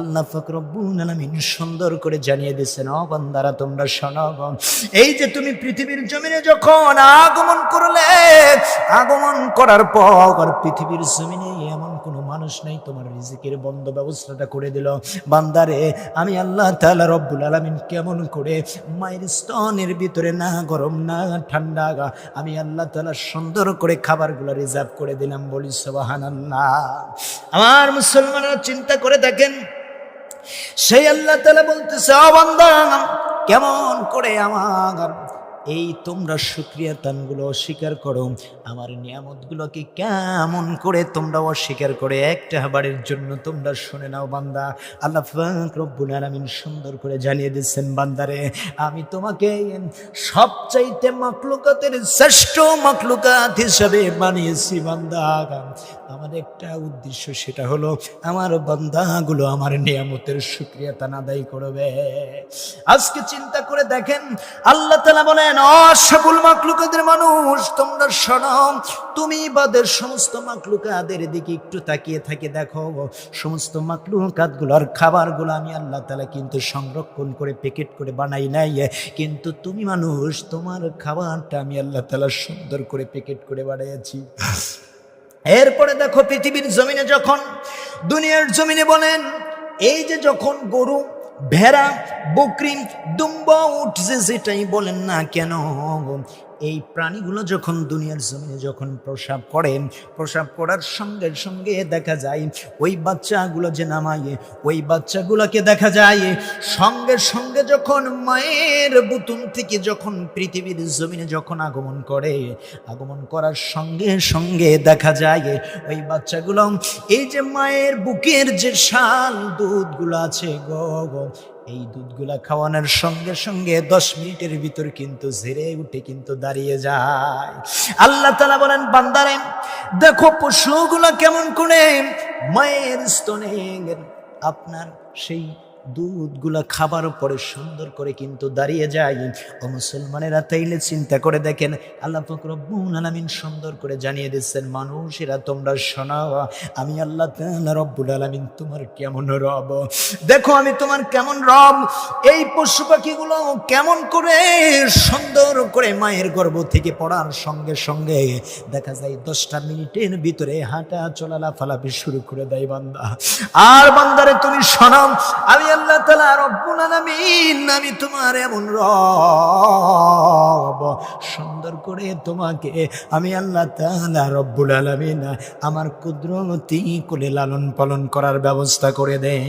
আল্লাহ ফকরব্বুল আলামিন সুন্দর করে জানিয়ে দিয়েছেন, ও বান্দারা, তোমরা শোনো এই যে তুমি পৃথিবীর জমিনে যখন আগমন করলে, আগমন করার পর পৃথিবীর জমিনে এমন কোনো মানুষ নাই, তোমার রিজিকের বন্ধ ব্যবস্থাটা করে দিল। বান্দারে, আমি আল্লাহ তাআলা রব্বুল আলামিন কেমন করে মায়ের স্তনের ভিতরে না গরম, না ঠান্ডা আমি আল্লাহ তাআলা সুন্দর করে খাবারগুলো রিজার্ভ করে দিলাম বলি সুবহানাল্লাহ। আমার মুসলমানরা চিন্তা করে দেখেন সেই আল্লাহ তালা বলতেছে "ও বান্দা কেমন করে আমার এই তোমরা সুক্রিয়া তানগুলো অস্বীকার করো। আমার নিয়ামতগুলোকে কেমন করে তোমরা অস্বীকার করে একটা বাড়ির জন্য তোমরা শুনে নাও বান্দা। আল্লাহ রব্বুল আলামিন সুন্দর করে জানিয়ে দিচ্ছেন বান্দারে, আমি তোমাকে সবচাইতে মাকলুকাতের শ্রেষ্ঠ মাকলুকাত হিসাবে বানিয়েছি বান্দা। আমার একটা উদ্দেশ্য সেটা হলো, আমার বান্দাগুলো আমার নিয়ামতের সুক্রিয়া তান আদায় করবে। আজকে চিন্তা করে দেখেন, আল্লাহ তালা বলেন "ও সকল মাকলুকাদের মানুষ, তোমরা শোনো, তুমি বাদের সমস্ত মাকলুকাদের দিকে একটু তাকিয়ে থাকে দেখো, সমস্ত মাকলুকাতগুলোর খাবারগুলো আমি আল্লাহ তালা কিন্তু সংরক্ষণ করে, প্যাকেট করে বানাই নাই। কিন্তু তুমি মানুষ, তোমার খাবারটা আমি আল্লাহ তালা সুন্দর করে প্যাকেট করে বানিয়েছি। এরপরে দেখো, পৃথিবীর জমিনে যখন, দুনিয়ার জমিনে বলেন, এই যে যখন গরু ভেড়া বকরি দুম্বা উঠছে যেটাই বলেন না কেন? এই প্রাণীগুলো যখন দুনিয়ার জমিনে যখন প্রসাব করে, প্রসাব করার সঙ্গে সঙ্গে দেখা যায়, ওই বাচ্চাগুলো যে নামায়, ওই বাচ্চাগুলোকে দেখা যায়, সঙ্গে সঙ্গে যখন মায়ের বুতুন থেকে যখন পৃথিবীর জমিনে যখন আগমন করে, আগমন করার সঙ্গে সঙ্গে দেখা যায়, ওই বাচ্চাগুলো, এই যে মায়ের বুকের যে শাল দুধগুলো আছে, গ, গো এই দুধগুলা খাওয়ানোর সঙ্গে সঙ্গে দশ মিনিটের ভিতর কিন্তু ঝেড়ে উঠে কিন্তু দাঁড়িয়ে যায়। আল্লাহ তালা বলেন, বান্দারে, দেখো পশুগুলা কেমন করে মায়ের স্তনে আপনার সেই দুধগুলা খাবার পরে সুন্দর করে কিন্তু দাঁড়িয়ে যায়। ও মুসলমানেরা তাইলে চিন্তা করে দেখেন, আল্লাহ ফকরব্বুল সুন্দর করে জানিয়ে দিচ্ছেন, মানুষেরা তোমরা শোনাও আমি আল্লাহ রব্বুল আলামিন তোমার কেমন রব? দেখো, আমি তোমার কেমন রব? এই পশু পাখিগুলো কেমন করে সুন্দর করে মায়ের গর্ভ থেকে পড়ার সঙ্গে সঙ্গে দেখা যায়, দশটা মিনিটের ভিতরে হাঁটা চলা লাফালাফি শুরু করে দেয় বান্দা। আর বান্দারে তুমি শোনাও আমি আল্লাহ তালা রব্বুল আলামিন, আমি তোমার এমন রব সুন্দর করে তোমাকে, আমি আল্লাহ তালা রব্বুল আলামিন, আমার কুদরতি কোলে লালন পালন করার ব্যবস্থা করে দেয়